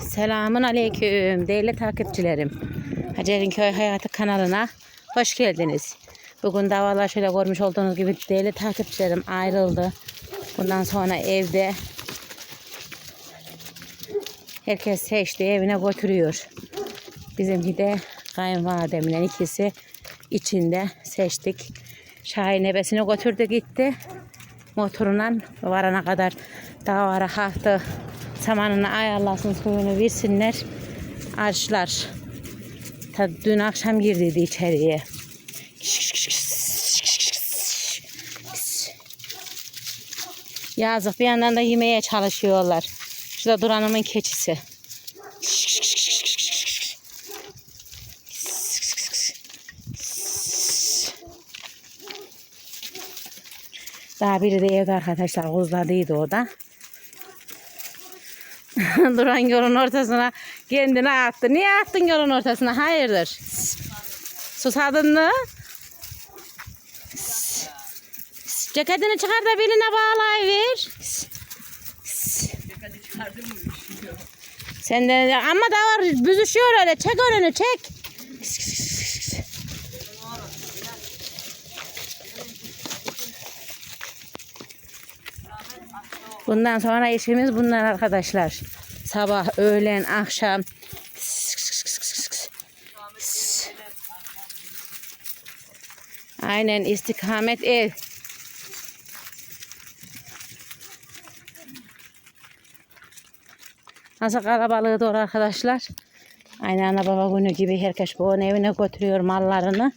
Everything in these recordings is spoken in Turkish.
Selamun Aleyküm değerli takipçilerim. Hacer'in Köy Hayatı kanalına hoş geldiniz. Bugün davalar şöyle görmüş olduğunuz gibi değerli takipçilerim ayrıldı. Bundan sonra evde herkes seçti evine götürüyor. Bizimki de kayınvalidemle ikisi içinde seçtik. Şahin ebesini götürdü gitti. Motoruna varana kadar davara haftı samanını ayarlasın suyunu versinler. Açlar. Ta dün akşam girdiydi içeriye. Yazık bir yandan da yemeye çalışıyorlar. Şurada duranımın keçisi. Daha biri de evde arkadaşlar kuzladıydı o da. Duran yolun ortasına kendini attı. Niye attın yolun ortasına? Hayırdır? Susadın mı? Ceketini çıkar da beline bağlayıver. Sen de ama da var büzüşüyor öyle. Çek önünü çek. Bundan sonra işimiz bunlar arkadaşlar. Sabah, öğlen, akşam. Aynen istikamet ev. Nasıl kalabalığı doğru arkadaşlar. Aynı ana baba günü gibi herkes bu evine götürüyor mallarını.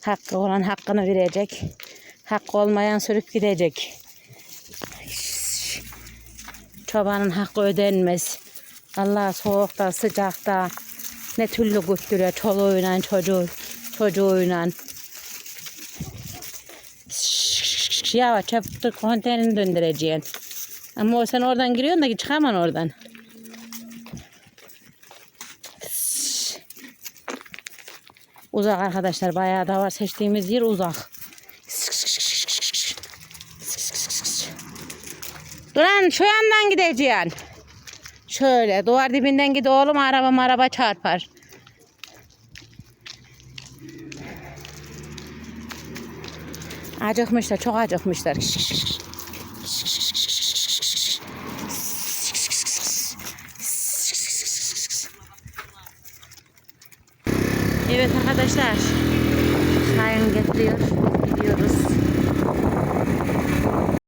Hakkı olan hakkını verecek. Hakkı olmayan sürüp gidecek. Çobanın hakkı ödenmez. Allah soğukta, sıcakta ne türlü götürüyor çoluğuyla, çocuğu, çocuğuyla. Yavaş çabuk konteynerini döndüreceksin. Ama o sen oradan giriyorsun da çıkaman oradan. Uzak arkadaşlar bayağı da var seçtiğimiz yer uzak. Duran şu yandan gideceksin. Şöyle duvar dibinden gid oğlum araba araba çarpar. Acıkmışlar çok acıkmışlar. Evet arkadaşlar. Şahin getiriyor. Gidiyoruz.